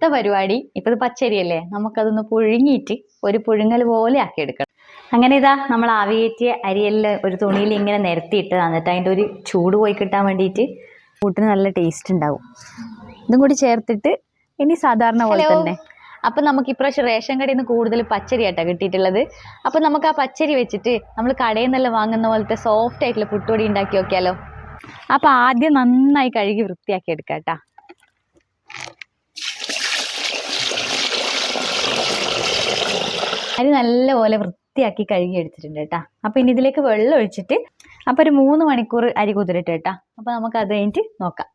അടുത്ത പരിപാടി. ഇപ്പം ഇത് പച്ചരിയല്ലേ? നമുക്കതൊന്ന് പുഴുങ്ങിയിട്ട് ഒരു പുഴുങ്ങൽ പോലെ ആക്കി എടുക്കണം അങ്ങനെ ഇതാ നമ്മൾ ആവിയേറ്റിയ അരിയെല്ലാം ഒരു തുണിയിൽ ഇങ്ങനെ നിരത്തിയിട്ട് എന്നിട്ട് അതിന്റെ ഒരു ചൂട് പോയി കിട്ടാൻ വേണ്ടിയിട്ട് കൂട്ടിന് നല്ല ടേസ്റ്റ് ഉണ്ടാവും. ഇതും കൂടി ചേർത്തിട്ട് ഇനി സാധാരണ പോലെ. തന്നെ. അപ്പം നമുക്ക് ഇപ്രാവശ്യം റേഷൻ കടയിൽ നിന്ന് കൂടുതൽ പച്ചരി ആയിട്ടാണ് കിട്ടിയിട്ടുള്ളത്. അപ്പം നമുക്ക് ആ പച്ചരി വെച്ചിട്ട് നമ്മൾ കടയിൽ നിന്നെല്ലാം വാങ്ങുന്ന പോലത്തെ സോഫ്റ്റ് ആയിട്ടുള്ള പുട്ടുപൊടി ഉണ്ടാക്കി നോക്കിയാലോ? അപ്പം ആദ്യം നന്നായി കഴുകി വൃത്തിയാക്കി എടുക്കാം കേട്ടാ അരി നല്ലപോലെ വൃത്തിയാക്കി കഴുകി എടുത്തിട്ടുണ്ട് കേട്ടാ. അപ്പൊ ഇനി ഇതിലേക്ക് വെള്ളം ഒഴിച്ചിട്ട് അപ്പോൾ ഒരു മൂന്ന് മണിക്കൂർ അരി കുതിരട്ടെ കേട്ടാ. അപ്പോൾ നമുക്ക് അത് കഴിഞ്ഞിട്ട് നോക്കാം.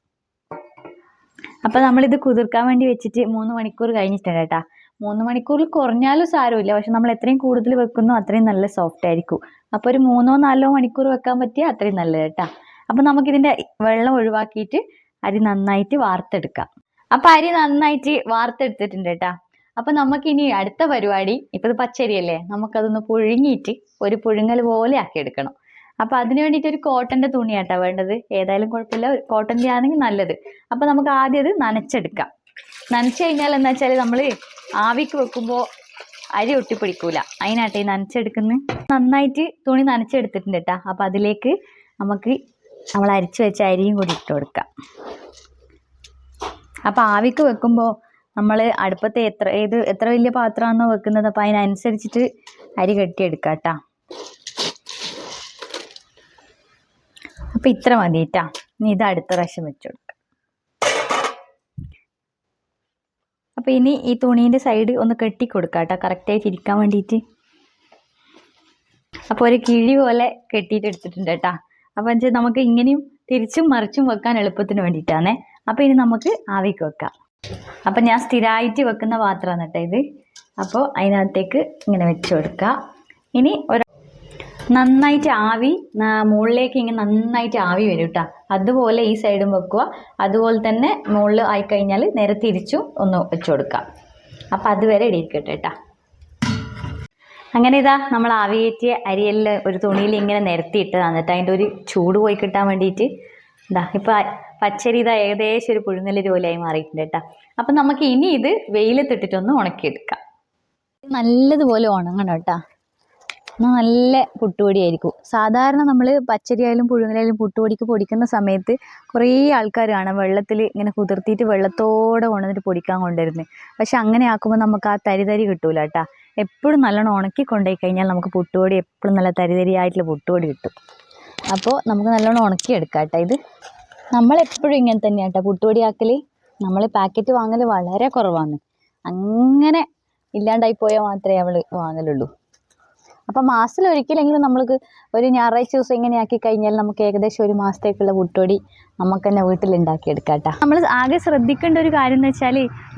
അപ്പൊ നമ്മളിത് കുതിർക്കാൻ വേണ്ടി വെച്ചിട്ട് മൂന്ന് മണിക്കൂർ കഴിഞ്ഞിട്ടുണ്ട് കേട്ടാ. മൂന്ന് മണിക്കൂറിൽ കുറഞ്ഞാലും സാരമില്ല. പക്ഷെ നമ്മൾ എത്രയും കൂടുതൽ വെക്കുന്നു അത്രയും നല്ല സോഫ്റ്റ് ആയിരിക്കും. അപ്പോൾ ഒരു മൂന്നോ നാലോ മണിക്കൂർ വെക്കാൻ പറ്റിയാൽ അത്രയും നല്ലത് കേട്ടാ. നമുക്ക് നമുക്കിതിന്റെ വെള്ളം ഒഴിവാക്കിയിട്ട് അരി നന്നായിട്ട് വാർത്തെടുക്കാം. അപ്പം അരി നന്നായിട്ട് വാർത്തെടുത്തിട്ടുണ്ട് കേട്ടാ. അപ്പം നമുക്കിനി അടുത്ത പരിപാടി ഇപ്പൊ ഇത് പച്ചരിയല്ലേ? നമുക്കതൊന്ന് പുഴുങ്ങിയിട്ട് ഒരു പുഴുങ്ങൽ പോലെ ആക്കി എടുക്കണം. അപ്പൊ അതിന് വേണ്ടിയിട്ട് ഒരു കോട്ടന്റെ തുണിയാട്ടാ വേണ്ടത്. ഏതായാലും കുഴപ്പമില്ല. കോട്ടന്റെ ആണെങ്കിൽ നല്ലത്. അപ്പൊ നമുക്ക് ആദ്യം അത് നനച്ചെടുക്കാം. നനച്ചു കഴിഞ്ഞാൽ എന്താ വെച്ചാൽ നമ്മൾ ആവിക്ക് വെക്കുമ്പോൾ അരി ഒട്ടിപ്പിടിക്കൂല. അതിനാട്ടെ ഈ നനച്ചെടുക്കുന്ന. നന്നായിട്ട് തുണി നനച്ചെടുത്തിട്ടുണ്ട് കേട്ടാ അപ്പം അതിലേക്ക് നമുക്ക് നമ്മൾ അരിച്ചു വെച്ച അരിയും കൂടി ഇട്ട് കൊടുക്കാം. അപ്പം ആവിക്ക് വെക്കുമ്പോൾ നമ്മൾ അടുപ്പത്തെ എത്ര ഏത് എത്ര വലിയ പാത്രമാണോ വെക്കുന്നത് അപ്പം അതിനനുസരിച്ചിട്ട് അരി കെട്ടിയെടുക്കാം കേട്ടോ അപ്പം ഇത്ര മതി കേട്ടാ ഇനി ഇത് അടുത്ത പ്രാവശ്യം വെച്ചു കൊടുക്കാം. അപ്പം ഇനി ഈ തുണീന്റെ സൈഡ് ഒന്ന് കെട്ടി കൊടുക്കാം കേട്ടോ കറക്റ്റായിട്ട് ഇരിക്കാൻ വേണ്ടിയിട്ട് അപ്പോൾ ഒരു കിഴി പോലെ കെട്ടിയിട്ട് എടുത്തിട്ടുണ്ട് കേട്ടാ അപ്പം വെച്ചാൽ നമുക്ക് ഇങ്ങനെയും തിരിച്ചും മറിച്ചും വെക്കാൻ എളുപ്പത്തിന് വേണ്ടിയിട്ടാണേ അപ്പോൾ ഇനി നമുക്ക് ആവിക്ക് വെക്കാം. അപ്പം ഞാൻ സ്ഥിരമായിട്ട് വെക്കുന്ന പാത്രമാണ് കേട്ടോ ഇത്. അപ്പോൾ അതിനകത്തേക്ക് ഇങ്ങനെ വെച്ച് കൊടുക്കുക. ഇനി ഒരു നന്നായിട്ട് ആവി മുകളിലേക്ക് ഇങ്ങനെ നന്നായിട്ട് ആവി വരും കേട്ടോ. അതുപോലെ ഈ സൈഡും വെക്കുക. അതുപോലെ തന്നെ മുകളിൽ ആയിക്കഴിഞ്ഞാൽ നേരെ തിരിച്ചും ഒന്ന് വെച്ച് കൊടുക്കുക. അപ്പം അതുവരെ ഇടിയിരിക്കട്ടെ കേട്ടോ. അങ്ങനെ ഇതാ നമ്മൾ ആവിയേറ്റിയ അരിയെല്ലാം ഒരു തുണിയിൽ ഇങ്ങനെ നിരത്തിയിട്ട് തന്നിട്ട് അതിന്റെ ഒരു ചൂട് പോയി കിട്ടാൻ വേണ്ടിയിട്ട്. ഇതാ ഇപ്പം പച്ചരി ഇതാ ഏകദേശം ഒരു പുഴുങ്ങലരി ജോലിയായി മാറിയിട്ടുണ്ട് കേട്ടോ. അപ്പം നമുക്ക് ഇനി ഇത് വെയിലത്തിട്ടിട്ടൊന്ന് ഉണക്കിയെടുക്കാം. നല്ലതുപോലെ ഉണങ്ങണം കേട്ടോ. എന്നാൽ നല്ല പുട്ടുപൊടിയായിരിക്കും. സാധാരണ നമ്മൾ പച്ചരിയായാലും പുഴുങ്ങലായാലും പുട്ടുപൊടിക്ക് പൊടിക്കുന്ന സമയത്ത് കുറേ ആൾക്കാർ കാണാം വെള്ളത്തിൽ ഇങ്ങനെ കുതിർത്തിയിട്ട് വെള്ളത്തോടെ ഉണന്നിട്ട് പൊടിക്കാൻ കൊണ്ടുവരുന്നത് പക്ഷെ അങ്ങനെ ആക്കുമ്പോൾ നമുക്ക് ആ തരി തരി കിട്ടൂല കേട്ടോ. എപ്പോഴും നല്ലോണം ഉണക്കി കൊണ്ടുപോയി കഴിഞ്ഞാൽ നമുക്ക് പുട്ടുപൊടി എപ്പോഴും നല്ല തരി തരിയായിട്ടുള്ള പുട്ടുപൊടി കിട്ടും. അപ്പോൾ നമുക്ക് നല്ലോണം ഉണക്കിയെടുക്കാം കേട്ടോ ഇത്. നമ്മളെപ്പോഴും ഇങ്ങനെ തന്നെയാണ് കേട്ടോ പുട്ടുപൊടിയാക്കൽ നമ്മൾ പാക്കറ്റ് വാങ്ങൽ വളരെ കുറവാണ്. അങ്ങനെ ഇല്ലാണ്ടായി പോയാൽ മാത്രമേ അവൾ വാങ്ങലുള്ളൂ. അപ്പം മാസത്തിൽ ഒരിക്കലെങ്കിലും നമ്മൾക്ക് ഒരു ഞായറാഴ്ച ദിവസം ഇങ്ങനെ ആക്കി കഴിഞ്ഞാൽ നമുക്ക് ഏകദേശം ഒരു മാസത്തേക്കുള്ള പുട്ടുപൊടി നമുക്ക് തന്നെ വീട്ടിൽ ഉണ്ടാക്കിയെടുക്കാം കേട്ടോ നമ്മൾ ആകെ ശ്രദ്ധിക്കേണ്ട ഒരു കാര്യം എന്ന് വെച്ചാൽ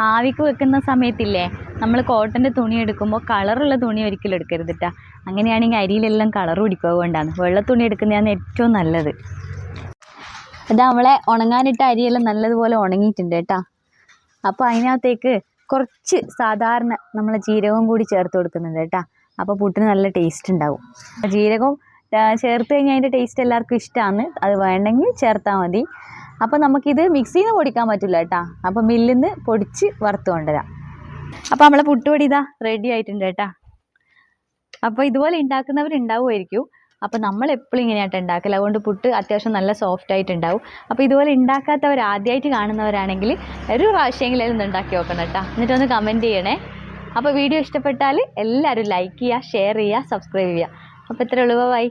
ആവിക്ക് വെക്കുന്ന സമയത്തില്ലേ നമ്മൾ കോട്ടന്റെ തുണി എടുക്കുമ്പോൾ കളറുള്ള തുണി ഒരിക്കലും എടുക്കരുത് കേട്ടോ അങ്ങനെയാണെങ്കിൽ അരിയിലെല്ലാം കളർ പിടിക്കുക കൊണ്ടാണ് വെള്ള തുണി എടുക്കുന്നതാണ് ഏറ്റവും നല്ലത്. ഇത് നമ്മളെ ഉണങ്ങാനിട്ട അരിയെല്ലാം നല്ലതുപോലെ ഉണങ്ങിയിട്ടുണ്ട് കേട്ടോ. അപ്പോൾ അതിനകത്തേക്ക് കുറച്ച് സാധാരണ നമ്മളെ ജീരകവും കൂടി ചേർത്ത് കൊടുക്കുന്നുണ്ട് കേട്ടോ. അപ്പോൾ പുട്ടിന് നല്ല ടേസ്റ്റ് ഉണ്ടാവും. ജീരകവും ആ, ചേർത്ത് കഴിഞ്ഞാൽ അതിന്റെ ടേസ്റ്റ് എല്ലാവർക്കും ഇഷ്ടമാണ് അത് വേണമെങ്കിൽ ചേർത്താൽ മതി. അപ്പോൾ നമുക്കിത് മിക്സിയിൽ നിന്ന് പൊടിക്കാൻ പറ്റില്ല കേട്ടോ. അപ്പോൾ മില്ലിൽ നിന്ന് പൊടിച്ച് വറുത്ത് കൊണ്ടുവരാം. അപ്പോൾ നമ്മളെ പുട്ടുപൊടി ഇതാ റെഡി ആയിട്ടുണ്ട് കേട്ടോ. അപ്പോൾ ഇതുപോലെ ഉണ്ടാക്കുന്നവരുണ്ടാവുമായിരിക്കും. അപ്പോൾ നമ്മൾ എപ്പോഴും ഇങ്ങനെയായിട്ട് ഉണ്ടാക്കൽ അതുകൊണ്ട് പുട്ട് അത്യാവശ്യം നല്ല സോഫ്റ്റ് ആയിട്ട് ഉണ്ടാവും അപ്പോൾ ഇതുപോലെ ഉണ്ടാക്കാത്തവർ ആദ്യമായിട്ട് കാണുന്നവരാണെങ്കിൽ ഒരു പ്രാവശ്യമെങ്കിലും ഒന്ന് ഉണ്ടാക്കി നോക്കണം കേട്ടോ. എന്നിട്ടൊന്ന് കമന്റ് ചെയ്യണേ. അപ്പോൾ വീഡിയോ ഇഷ്ടപ്പെട്ടാൽ എല്ലാവരും ലൈക്ക് ചെയ്യുക ഷെയർ ചെയ്യുക സബ്സ്ക്രൈബ് ചെയ്യുക. അപ്പോൾ ഇത്രേ ഉള്ളൂ. ബൈ